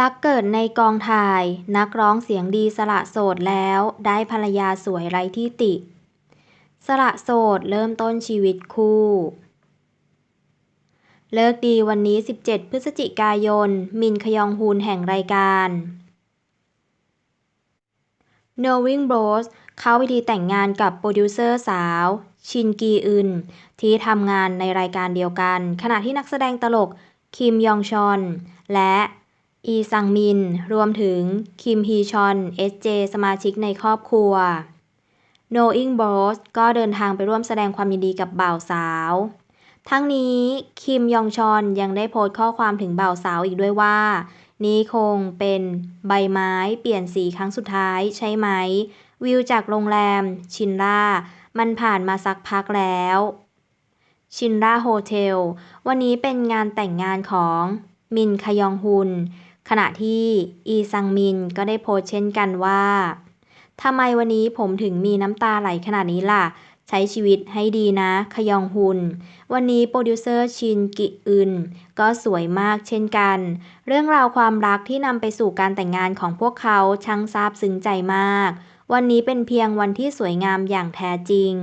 รักเกิดในกองถ่าย นักร้องเสียงดีสละโสดแล้ว ได้ภรรยาสวยไร้ที่ติ สละโสดเริ่มต้นชีวิตคู่ เลิกดีวันนี้ 17 พฤศจิกายน มินคยองฮูนแห่งรายการ Knowing Bros เข้าพิธีแต่งงานกับโปรดิวเซอร์สาว ชินกีอึน ที่ทำงานในรายการเดียวกัน ขณะที่นักแสดงตลก คิมยองชอน และ อีซังมิน รวมถึง คิมฮีชอนเอสเจสมาชิกในครอบครัว Knowing Bros ก็เดินทางไปร่วมแสดงความยินดีกับบ่าวสาว ทั้งนี้ คิมยองชอนยังได้โพสต์ข้อความถึงบ่าวสาวอีกด้วยว่า นี่คงเป็นใบไม้เปลี่ยนสีครั้งสุดท้ายใช่ไหม วิวจากโรงแรม ชินร่า มันผ่านมาสักพักแล้วชินร่าโฮเทล วันนี้เป็นงานแต่งงานของมินคยองฮุน ขณะที่อีซังมินก็ได้โพสเช่นกันว่าทำไมวันนี้ผมถึงมีน้ำตาไหลขนาดนี้ล่ะ ใช้ชีวิตให้ดีนะคยองฮุน วันนี้โปรดิวเซอร์ชินกิอึนก็สวยมากเช่นกัน เรื่องราวความรักที่นำไปสู่การแต่งงานของพวกเขาช่างซาบซึ้งใจมาก วันนี้เป็นเพียงวันที่สวยงามอย่างแท้จริง